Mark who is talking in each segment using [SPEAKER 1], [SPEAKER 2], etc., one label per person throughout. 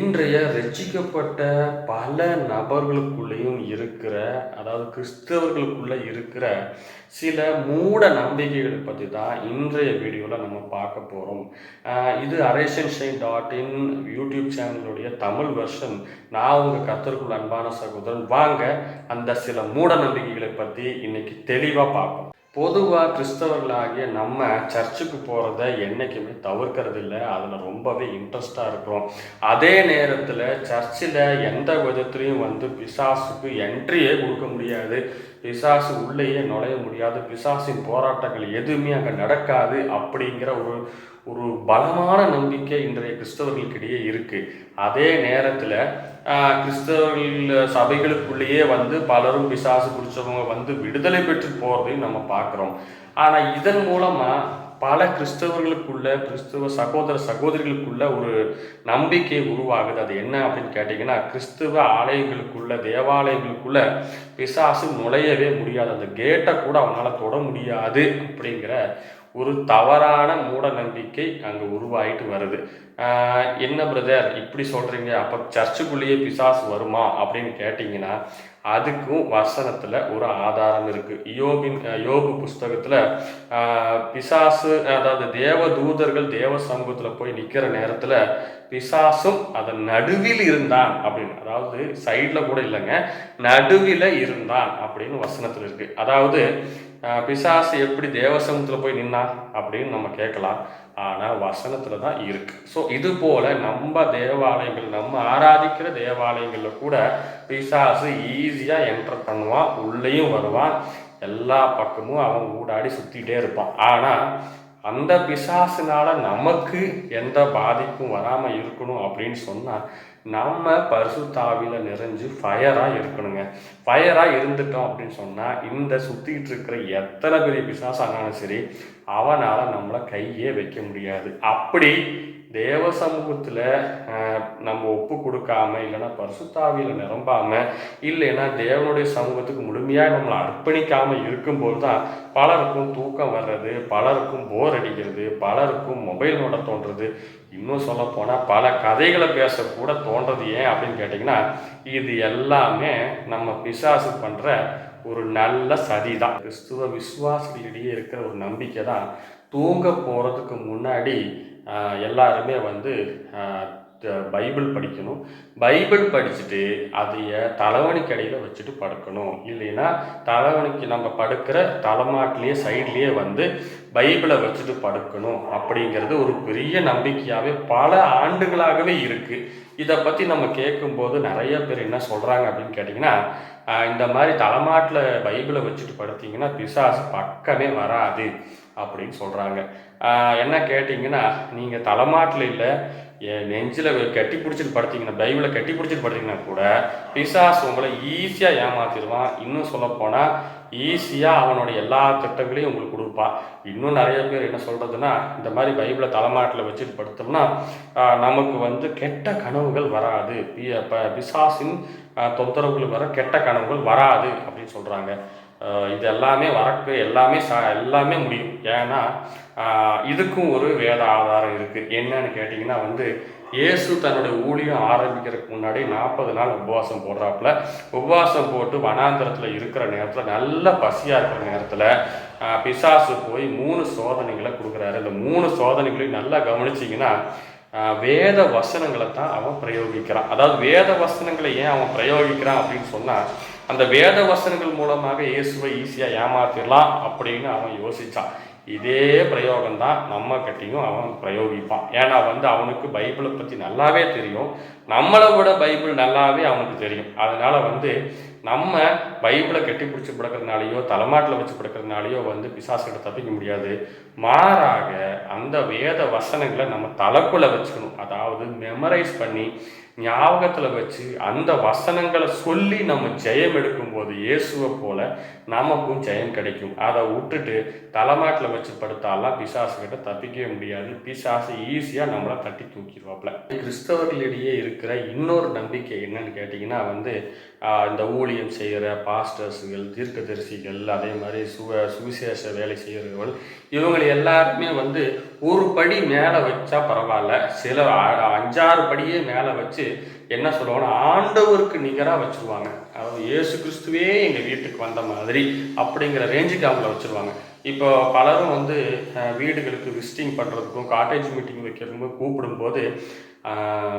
[SPEAKER 1] இன்றைய ரட்சிக்கப்பட்ட பல நபர்களுக்குள்ளேயும் இருக்கிற அதாவது கிறிஸ்தவர்களுக்குள்ள இருக்கிற சில மூட நம்பிக்கைகளை பற்றி தான் இன்றைய வீடியோவில் நம்ம பார்க்க போகிறோம் இது அரேஷன் ஷைன் டாட் இன் யூடியூப் சேனலுடைய தமிழ் வெர்ஷன். நான் உங்கள் கத்தருக்குள் அன்பான சகோதரன். வாங்க அந்த சில மூட நம்பிக்கைகளை பற்றி இன்னைக்கு தெளிவாக பார்ப்போம். பொதுவாக கிறிஸ்தவர்களாகிய நம்ம சர்ச்சுக்கு போகிறத என்றைக்குமே தவிர்க்கிறது இல்லை. அதில் ரொம்பவே இன்ட்ரெஸ்டாக இருக்கிறோம். அதே நேரத்தில் சர்ச்சில் எந்த விதத்துலையும் வந்து பிசாசுக்கு என்ட்ரியே கொடுக்க முடியாது. பிசாசு உள்ளேயே நுழைய முடியாது. பிசாசின் போராட்டங்கள் எதுவுமே அங்கே நடக்காது அப்படிங்கிற ஒரு ஒரு பலமான நம்பிக்கை இன்றைய கிறிஸ்தவர்களுக்கிடையே இருக்குது அதே நேரத்தில் கிறிஸ்தவர்கள் சபைகளுக்குள்ளேயே வந்து பலரும் பிசாசு பிடிச்சவங்க வந்து விடுதலை பெற்று போகிறதையும் நம்ம பார்க்குறோம். ஆனால் இதன் மூலமாக பல கிறிஸ்தவர்களுக்குள்ள கிறிஸ்தவ சகோதர சகோதரிகளுக்குள்ள ஒரு நம்பிக்கை உருவாகுது. அது என்ன அப்படின்னு கேட்டிங்கன்னா கிறிஸ்துவ ஆலயங்களுக்குள்ள தேவாலயங்களுக்குள்ள பிசாசு நுழையவே முடியாது. அந்த கேட்டை கூட அவனால் தொட முடியாது அப்படிங்கிற ஒரு தவறான மூட நம்பிக்கை அங்கே உருவாகிட்டு வருது. என்ன பிரதர் இப்படி சொல்கிறீங்க அப்போ சர்ச்சுக்குள்ளேயே பிசாசு வருமா அப்படின்னு கேட்டிங்கன்னா அதுக்கும் வசனத்தில் ஒரு ஆதாரம் இருக்குது யோபின் யோபு புஸ்தகத்தில் பிசாசு அதாவது தேவ தூதர்கள் தேவ சமூகத்தில் போய் நிற்கிற நேரத்தில் பிசாசும் அதன் நடுவில் இருந்தான் அப்படின்னு. அதாவது சைடில் கூட இல்லைங்க நடுவில் இருந்தான் அப்படின்னு வசனத்தில் இருக்குது அதாவது பிசாசு எப்படி தேவசமத்தில் போய் நின்னா அப்படின்னு நம்ம கேட்கலாம். ஆனால் வசனத்தில் தான் இருக்கு. ஸோ இது போல் நம்ம தேவாலயங்கள் நம்ம ஆராதிக்கிற தேவாலயங்களில் கூட பிசாசு ஈஸியாக என்டர் பண்ணுவான் உள்ளேயும் வருவான் எல்லா பக்கமும் அவன் ஊடாடி சுற்றிட்டே இருப்பான். ஆனால் அந்த பிசாசினால நமக்கு எந்த பாதிப்பும் வராமல் இருக்கணும் அப்படின்னு சொன்னால் நம்ம பரிசுத்தாவியில் நிறைஞ்சு ஃபயராக இருக்கணுங்க. ஃபயராக இருந்துட்டோம் அப்படின்னு சொன்னால் இந்த சுற்றிக்கிட்டு இருக்கிற எத்தனை பெரிய பிசாசானாலும் சரி அவனால் நம்மளை கையே வைக்க முடியாது. அப்படி தேவ சமூகத்தில் நம்ம ஒப்பு கொடுக்காம இல்லைன்னா பரிசுத்தாவியில் நிரம்பாமல் இல்லைன்னா தேவனுடைய சமூகத்துக்கு முழுமையாக நம்மளை அர்ப்பணிக்காமல் இருக்கும்போது தான் பலருக்கும் தூக்கம் வர்றது பலருக்கும் போர் அடிக்கிறது பலருக்கும் மொபைல் நோட தோன்றது இன்னும் சொல்ல போனால் பல கதைகளை பேசக்கூட தோன்றது ஏன் அப்படின்னு கேட்டிங்கன்னா இது எல்லாமே நம்ம பிசாசு பண்ணுற ஒரு நல்ல சதி தான் கிறிஸ்துவ விசுவாசிகளிடையே இருக்கிற ஒரு நம்பிக்கை தான் தூங்க போகிறதுக்கு முன்னாடி எல்லாருமே வந்து பைபிள் படிக்கணும். பைபிள் படிச்சுட்டு அதைய தலைவணிக்கு அடியில் வச்சுட்டு படுக்கணும். இல்லைன்னா தலைவணிக்கு நம்ம படுக்கிற தலைமாட்டிலேயே சைட்லேயே வந்து பைபிளை வச்சுட்டு படுக்கணும் அப்படிங்கிறது ஒரு பெரிய நம்பிக்கையாகவே பல ஆண்டுகளாகவே இருக்குது இதை பற்றி நம்ம கேட்கும்போது நிறைய பேர் என்ன சொல்கிறாங்க அப்படின்னு கேட்டிங்கன்னா இந்த மாதிரி தலைமாட்டில் பைபிளை வச்சுட்டு படுத்திங்கன்னா பிசாசு பக்கமே வராது அப்படின்னு சொல்கிறாங்க என்ன கேட்டிங்கன்னா நீங்கள் தலைமாட்டில் இல்லை என் நெஞ்சில் கட்டி பிடிச்சிட்டு படுத்திங்கன்னா பைபிளை கட்டி பிடிச்சிட்டு படுத்திங்கன்னா கூட பிசாஸ் உங்களை ஈஸியாக ஏமாத்திடுவான். இன்னும் சொல்லப்போனால் ஈஸியாக அவனுடைய எல்லா திட்டங்களையும் உங்களுக்கு கொடுப்பான் இன்னும் நிறைய பேர் என்ன சொல்கிறதுனா இந்த மாதிரி பைபிளை தலைமாட்டில் வச்சுட்டு படுத்தோம்னா நமக்கு வந்து கெட்ட கனவுகள் வராது. பி பிசாசின் தொந்தரவுகள் வர கெட்ட கனவுகள் வராது அப்படின்னு சொல்கிறாங்க இது எல்லாமே வரக்கு எல்லாமே ச எல்லாமே முடியும். ஏன்னா இதுக்கும் ஒரு வேத ஆதாரம் இருக்குது என்னன்னு கேட்டிங்கன்னா வந்து இயேசு தன்னுடைய ஊழியம் ஆரம்பிக்கிறதுக்கு முன்னாடி நாற்பது நாள் உபவாசம் போடுறாப்புல. உபவாசம் போட்டு வனாந்திரத்தில் இருக்கிற நேரத்தில் நல்ல பசியாக இருக்கிற நேரத்தில் பிசாசு போய் மூணு சோதனைகளை கொடுக்குறாரு. இந்த மூணு சோதனைகளையும் நல்லா கவனிச்சிங்கன்னா வேத வசனங்களை தான் அவன் பிரயோகிக்கிறான். அதாவது வேத வசனங்களை ஏன் அவன் பிரயோகிக்கிறான் அப்படின்னு சொன்னால் அந்த வேத வசனங்கள் மூலமாக இயேசுவை ஈஸியாக ஏமாத்திடலாம் அப்படின்னு அவன் யோசித்தான் இதே பிரயோகம் தான் நம்ம கிட்டையும் அவன் பிரயோகிப்பான். ஏன்னா வந்து அவனுக்கு பைபிளை பற்றி நல்லாவே தெரியும். நம்மளை விட பைபிள் நல்லாவே அவனுக்கு தெரியும். அதனால் வந்து நம்ம பைபிளை கட்டி பிடிச்சி படுக்கிறதுனாலையோ தலைமாட்டில் வச்சு படுக்கிறதுனாலையோ வந்து பிசாசுகிட்ட தப்பிக்க முடியாது. மாறாக அந்த வேத வசனங்களை நம்ம தலைக்குள்ளே வச்சுக்கணும். அதாவது மெமரைஸ் பண்ணி ஞாபகத்தில் வச்சு அந்த வசனங்களை சொல்லி நம்ம ஜெயம் எடுக்கும்போது இயேசுவை போல நமக்கும் ஜெயம் கிடைக்கும். அதை விட்டுட்டு தலைமாட்டில் வச்சு படுத்தாலாம் பிசாசுகிட்ட தப்பிக்கவே முடியாது. பிசாசு ஈஸியாக நம்மளை தட்டி தூக்கிடுவாப்புல. கிறிஸ்தவர்களிடையே இருக்கிற இன்னொரு நம்பிக்கை என்னன்னு கேட்டிங்கன்னா வந்து இந்த ஊழியம் செய்கிற பாஸ்டர்ஸுகள் தீர்க்கதரிசிகள் அதே மாதிரி சுவ சுவிசேஷ வேலை செய்கிறவர்கள் இவங்களை எல்லாருமே வந்து ஒரு படி மேலே வச்சா பரவாயில்ல. சில அஞ்சாறு படியே மேலே வச்சு என்ன சொல்லுவாங்கன்னா ஆண்டவருக்கு நிகராக வச்சுருவாங்க. அதாவது இயேசு கிறிஸ்துவே எங்கள் வீட்டுக்கு வந்த மாதிரி அப்படிங்கிற ரேஞ்சுக்கு அவங்கள வச்சுருவாங்க. இப்போ பலரும் வந்து வீடுகளுக்கு விசிட்டிங் பண்ணுறதுக்கும் காட்டேஜ் மீட்டிங் வைக்கிறதுக்கும் கூப்பிடும்போது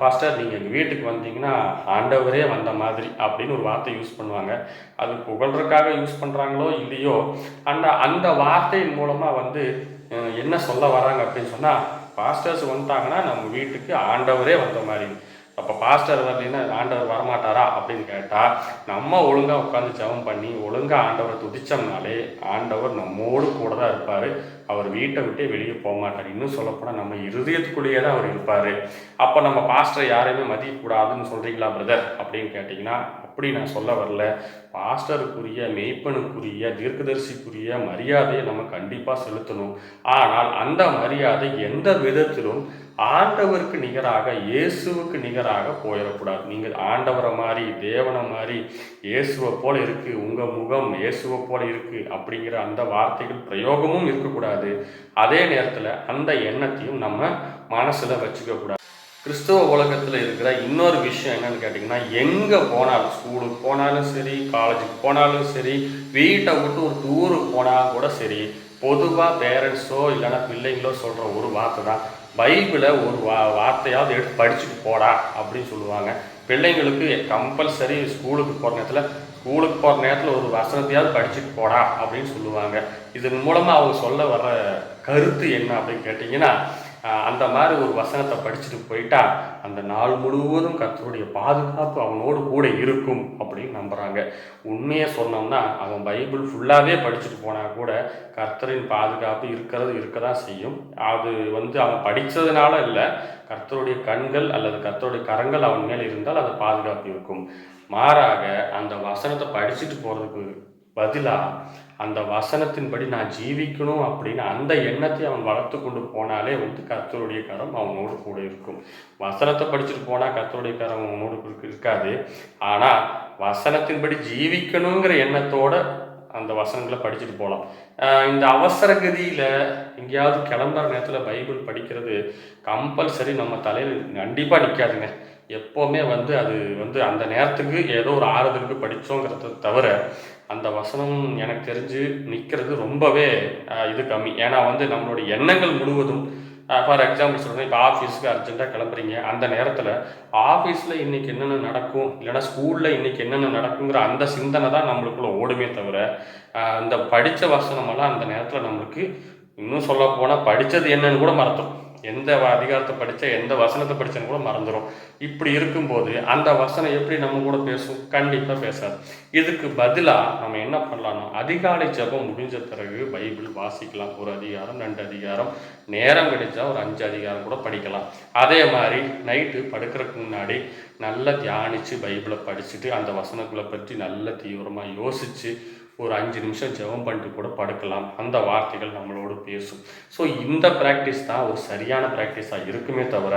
[SPEAKER 1] பாஸ்டர் நீங்கள் எங்கள் வீட்டுக்கு வந்தீங்கன்னா ஆண்டவரே வந்த மாதிரி அப்படின்னு ஒரு வார்த்தை யூஸ் பண்ணுவாங்க. அது புகழ்றதுக்காக யூஸ் பண்ணுறாங்களோ இல்லையோ அந்த அந்த வார்த்தையின் மூலமாக வந்து என்ன சொல்ல வராங்க அப்படின்னு சொன்னால் பாஸ்டர்ஸ் வந்துட்டாங்கன்னா நம்ம வீட்டுக்கு ஆண்டவரே வந்த மாதிரி அப்போ பாஸ்டர் வரலைன்னா ஆண்டவர் வரமாட்டாரா அப்படின்னு கேட்டால் நம்ம ஒழுங்காக உட்காந்து ஜெபம் பண்ணி ஒழுங்காக ஆண்டவரை துதிச்சோம்னாலே ஆண்டவர் நம்மோடு கூட தான் இருப்பார். அவர் வீட்டை விட்டே வெளியே போக மாட்டார். இன்னும் சொல்லப்போனால் நம்ம இருதயத்துக்குள்ளேயே தான் அவர் இருப்பார். அப்போ நம்ம பாஸ்டரை யாரையுமே மதிக்கக்கூடாதுன்னு சொல்கிறீங்களா பிரதர் அப்படின்னு கேட்டிங்கன்னா அப்படி நான் சொல்ல வரல. பாஸ்டருக்குரிய மெய்ப்பனுக்குரிய தீர்க்கதரிசிக்குரிய மரியாதையை நம்ம கண்டிப்பாக செலுத்தணும். ஆனால் அந்த மரியாதை எந்த விதத்திலும் ஆண்டவருக்கு நிகராக இயேசுவுக்கு நிகராக போயிடக்கூடாது. நீங்கள் ஆண்டவரை மாதிரி தேவனை மாதிரி இயேசுவை போல இருக்குது உங்கள் முகம் இயேசுவை போல இருக்குது அப்படிங்கிற அந்த வார்த்தைகள் பிரயோகமும் இருக்கக்கூடாது. அதே நேரத்தில் அந்த எண்ணத்தையும் நம்ம மனசில் வச்சுக்க கூடாது. கிறிஸ்தவ உலகத்தில் இருக்கிற இன்னொரு விஷயம் என்னன்னு கேட்டிங்கன்னா எங்கே போனாலும் ஸ்கூலுக்கு போனாலும் சரி காலேஜுக்கு போனாலும் சரி வீட்டை விட்டு ஒரு டூருக்கு போனால் கூட சரி பொதுவாக பேரண்ட்ஸோ இல்லைன்னா பிள்ளைங்களோ சொல்கிற ஒரு வார்த்தை தான் பைபிளை ஒரு வா வார்த்தையாவது எடுத்து படிச்சுட்டு போடா அப்படின்னு சொல்லுவாங்க. பிள்ளைங்களுக்கு கம்பல்சரி ஸ்கூலுக்கு போகிற நேரத்தில் ஸ்கூலுக்கு போகிற நேரத்தில் ஒரு வசனத்தையாவது படிச்சுட்டு போடா அப்படின்னு சொல்லுவாங்க. இதன் மூலமாக அவங்க சொல்ல வர கருத்து என்ன அப்படின்னு கேட்டிங்கன்னா அந்த மாதிரி ஒரு வசனத்தை படிச்சுட்டு போயிட்டா அந்த நாள் முழுவதும் கர்த்தருடைய பாதுகாப்பு அவனோடு கூட இருக்கும் அப்படின்னு நம்புகிறாங்க உண்மையை சொன்னோம்னா அவன் பைபிள் ஃபுல்லாகவே படிச்சுட்டு போனால் கூட கர்த்தரின் பாதுகாப்பு இருக்கிறது இருக்க தான் செய்யும். அது வந்து அவன் படித்ததுனால இல்லை கர்த்தருடைய கண்கள் அல்லது கர்த்தருடைய கரங்கள் அவன் மேலே இருந்தால் அது பாதுகாப்பு இருக்கும். மாறாக அந்த வசனத்தை படிச்சுட்டு போகிறதுக்கு பதிலாக அந்த வசனத்தின்படி நான் ஜீவிக்கணும் அப்படின்னு அந்த எண்ணத்தை அவன் வளர்த்து கொண்டு போனாலே வந்து கத்தருடைய கரம் அவனோடு கூட இருக்கும். வசனத்தை படிச்சுட்டு போனால் கத்தருடைய கரம் அவனோடு இருக்காது. ஆனால் வசனத்தின்படி ஜீவிக்கணுங்கிற எண்ணத்தோட அந்த வசனங்களை படிச்சுட்டு போகலாம் இந்த அவசர கதியில் எங்கேயாவது கிளம்புற நேரத்தில் பைபிள் படிக்கிறது கம்பல்சரி நம்ம தலையில் கண்டிப்பாக நிற்காதுங்க எப்போவுமே வந்து அது வந்து அந்த நேரத்துக்கு ஏதோ ஒரு ஆறுதலுக்கு படித்தோங்கிறத தவிர அந்த வசனம் எனக்கு தெரிஞ்சு நிற்கிறது ரொம்பவே இது கம்மி. ஏன்னா வந்து நம்மளுடைய எண்ணங்கள் முழுவதும் ஃபார் எக்ஸாம்பிள் சொல்கிறேன் இப்போ ஆஃபீஸுக்கு அர்ஜென்ட்டாக கிளம்புறீங்க அந்த நேரத்தில் ஆஃபீஸில் இன்றைக்கி என்னென்ன நடக்கும் இல்லைன்னா ஸ்கூலில் இன்றைக்கி என்னென்ன நடக்குங்கிற அந்த சிந்தனை தான் நம்மளுக்குள்ள ஓடுமே தவிர அந்த இந்த படித்த வசனமெல்லாம் அந்த நேரத்தில் நம்மளுக்கு இன்னும் சொல்ல போனால் படித்தது என்னன்னு கூட மறந்துடும் எந்த அதிகாரத்தை படித்தா எந்த வசனத்தை படித்தேன்னு கூட மறந்துடும் இப்படி இருக்கும்போது அந்த வசனம் எப்படி நம்ம கூட பேசும்? கண்டிப்பாக பேசாது. இதுக்கு பதிலாக நம்ம என்ன பண்ணலாம்னா அதிகாலை ஜெபம் முடிஞ்ச பிறகு பைபிள் வாசிக்கலாம். ஒரு அதிகாரம் ரெண்டு அதிகாரம் நேரம் கிடைச்சா ஒரு அஞ்சு அதிகாரம் கூட படிக்கலாம். அதே மாதிரி நைட்டு படுக்கிறதுக்கு முன்னாடி நல்லா தியானித்து பைபிளை படிச்சுட்டு அந்த வசனங்களை பற்றி நல்ல தீவிரமாக யோசித்து ஒரு அஞ்சு நிமிஷம் ஜெபம் பண்ணிட்டு கூட படுக்கலாம். அந்த வார்த்தைகள் நம்மளோடு பேசும். ஸோ இந்த ப்ராக்டிஸ் தான் ஒரு சரியான ப்ராக்டிஸாக இருக்குமே தவிர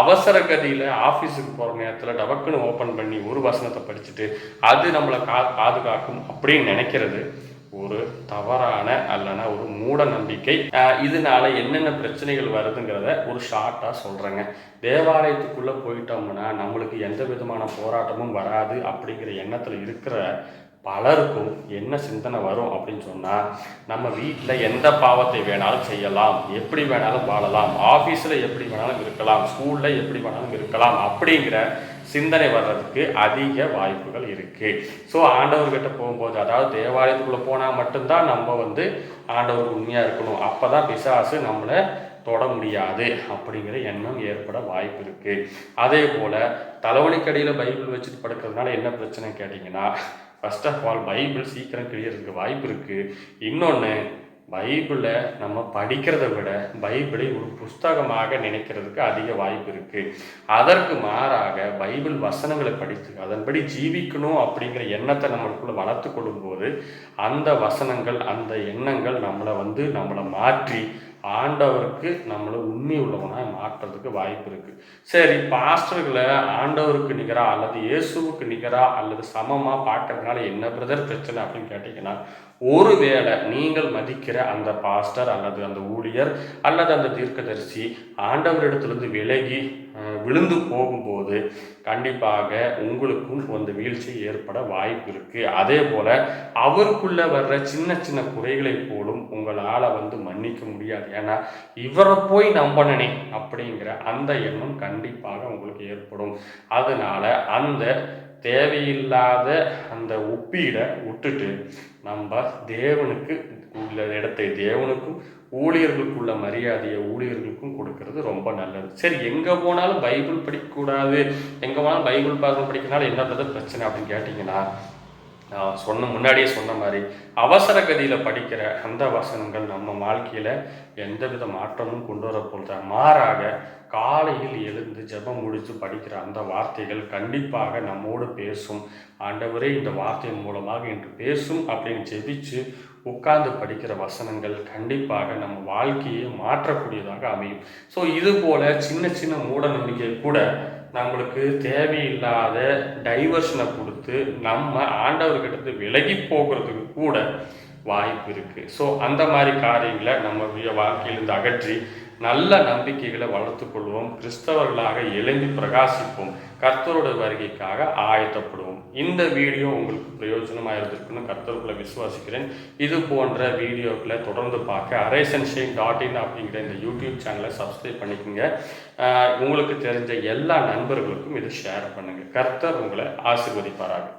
[SPEAKER 1] அவசர கதியில் ஆஃபீஸுக்கு போகிற நேரத்தில் டபக்குன்னு ஓப்பன் பண்ணி ஒரு வசனத்தை படிச்சுட்டு அது நம்மளை கா பாதுகாக்கும் அப்படின்னு நினைக்கிறது ஒரு தவறான அல்லனா ஒரு மூட நம்பிக்கை இதனால என்னென்ன பிரச்சனைகள் வருதுங்கிறத ஒரு ஷார்ட்டாக சொல்கிறேங்க தேவாலயத்துக்குள்ளே போயிட்டோம்னா நம்மளுக்கு எந்த விதமான போராட்டமும் வராது அப்படிங்கிற எண்ணத்தில் இருக்கிற பலருக்கும் என்ன சிந்தனை வரும் அப்படின்னு சொன்னால் நம்ம வீட்டில் எந்த பாவத்தை வேணாலும் செய்யலாம் எப்படி வேணாலும் வாழலாம் ஆஃபீஸில் எப்படி வேணாலும் இருக்கலாம் ஸ்கூலில் எப்படி வேணாலும் இருக்கலாம் அப்படிங்கிற சிந்தனை வர்றதுக்கு அதிக வாய்ப்புகள் இருக்குது ஸோ ஆண்டவர்கிட்ட போகும்போது அதாவது தேவாலயத்துக்குள்ளே போனால் மட்டும்தான் நம்ம வந்து ஆண்டவர் உண்மையாக இருக்கணும். அப்போ தான் பிசாசு நம்மளை தொட முடியாது அப்படிங்கிற எண்ணம் ஏற்பட வாய்ப்பு இருக்குது அதே போல் தலைவலிக்கடியில் பைபிள் வச்சுட்டு படுக்கிறதுனால என்ன பிரச்சனை கேட்டிங்கன்னா ஃபர்ஸ்ட் ஆஃப் ஆல் பைபிள் சீக்கிரம் கிளியறதுக்கு வாய்ப்பு இருக்குது இன்னொன்று பைபிளை நம்ம படிக்கிறத விட பைபிளை ஒரு புஸ்தகமாக நினைக்கிறதுக்கு அதிக வாய்ப்பு இருக்குது அதற்கு மாறாக பைபிள் வசனங்களை படித்து அதன்படி ஜீவிக்கணும் அப்படிங்கிற எண்ணத்தை நம்மளுக்குள்ள வளர்த்து கொள்ளும்போது அந்த வசனங்கள் அந்த எண்ணங்கள் நம்மளை வந்து நம்மளை மாற்றி ஆண்டவருக்கு நம்மளை உண்மை உள்ளவனாக மாற்றுறதுக்கு வாய்ப்பு இருக்குது சரி பாஸ்டர்களை ஆண்டவருக்கு நிகரா அல்லது இயேசுவுக்கு நிகரா அல்லது சமமாக பார்க்கறதுனால என்ன பிரதர் பிரச்சனை அப்படின்னு கேட்டிங்கன்னா ஒருவேளை நீங்கள் மதிக்கிற அந்த பாஸ்டர் அல்லது அந்த ஊழியர் அல்லது அந்த தீர்க்கதரிசி ஆண்டவரிடத்திலிருந்து விலகி விழுந்து போகும்போது கண்டிப்பாக உங்களுக்கும் அந்த வீழ்ச்சி ஏற்பட வாய்ப்பு இருக்கு. அதே போல அவருக்குள்ள வர்ற சின்ன சின்ன குறைகளை போலும் உங்களால் வந்து மன்னிக்க முடியாது. ஏன்னா இவரை போய் நம்பனனே அப்படிங்கிற அந்த எண்ணம் கண்டிப்பாக உங்களுக்கு ஏற்படும். அதனால அந்த தேவையில்லாத அந்த ஒப்பீடை விட்டுட்டு நம்ம தேவனுக்கு உள்ள இடத்தை தேவனுக்கும் ஊழியர்களுக்குள்ள மரியாதையை ஊழியர்களுக்கும் கொடுக்கறது ரொம்ப நல்லது. சரி எங்கே போனாலும் பைபிள் படிக்கக்கூடாது. எங்கே போனாலும் பைபிள் பாசம் படிக்கனால என்ன பிரச்சனை அப்படின்னு கேட்டிங்கன்னா நான் சொன்ன முன்னாடியே சொன்ன மாதிரி அவசர கதியில் படிக்கிற அந்த வசனங்கள் நம்ம வாழ்க்கையில் எந்தவித மாற்றமும் கொண்டு வரப்போகுது மாறாக காலையில் எழுந்து ஜெபம் முடித்து படிக்கிற அந்த வார்த்தைகள் கண்டிப்பாக நம்மோடு பேசும். ஆண்டவரே இந்த வார்த்தையின் மூலமாக இன்று பேசும் அப்படின்னு ஜெபிச்சு உட்கார்ந்து படிக்கிற வசனங்கள் கண்டிப்பாக நம்ம வாழ்க்கையை மாற்றக்கூடியதாக அமையும். ஸோ இது போல சின்ன சின்ன மூட நம்பிக்கை கூட நம்மளுக்கு தேவையில்லாத டைவர்ஷனை கொடுத்து நம்ம ஆண்டவர்கிட்ட விலகி போகிறதுக்கு கூட வாய்ப்பு இருக்குது ஸோ அந்த மாதிரி காரியங்களை நம்ம வி- வாழ்க்கையிலிருந்து அகற்றி நல்ல நம்பிக்கைகளை வளர்த்துக் கொள்வோம் கிறிஸ்தவர்களாக எழுந்து பிரகாசிப்போம் கர்த்தரோட வருகைக்காக ஆயத்தப்படுவோம். இந்த வீடியோ உங்களுக்கு பிரயோஜனமாக இருந்திருக்குன்னு கர்த்தருக்குள்ள விசுவாசிக்கிறேன். இது போன்ற வீடியோக்களை தொடர்ந்து பார்க்க அரேசன்ஷேன் டாட் இன் அப்படிங்கிற இந்த யூடியூப் சேனலை சப்ஸ்கிரைப் பண்ணிக்கோங்க. உங்களுக்கு தெரிஞ்ச எல்லா நண்பர்களுக்கும் இதை ஷேர் பண்ணுங்கள் கர்த்தர் உங்களை ஆசிர்வதிப்பாராக.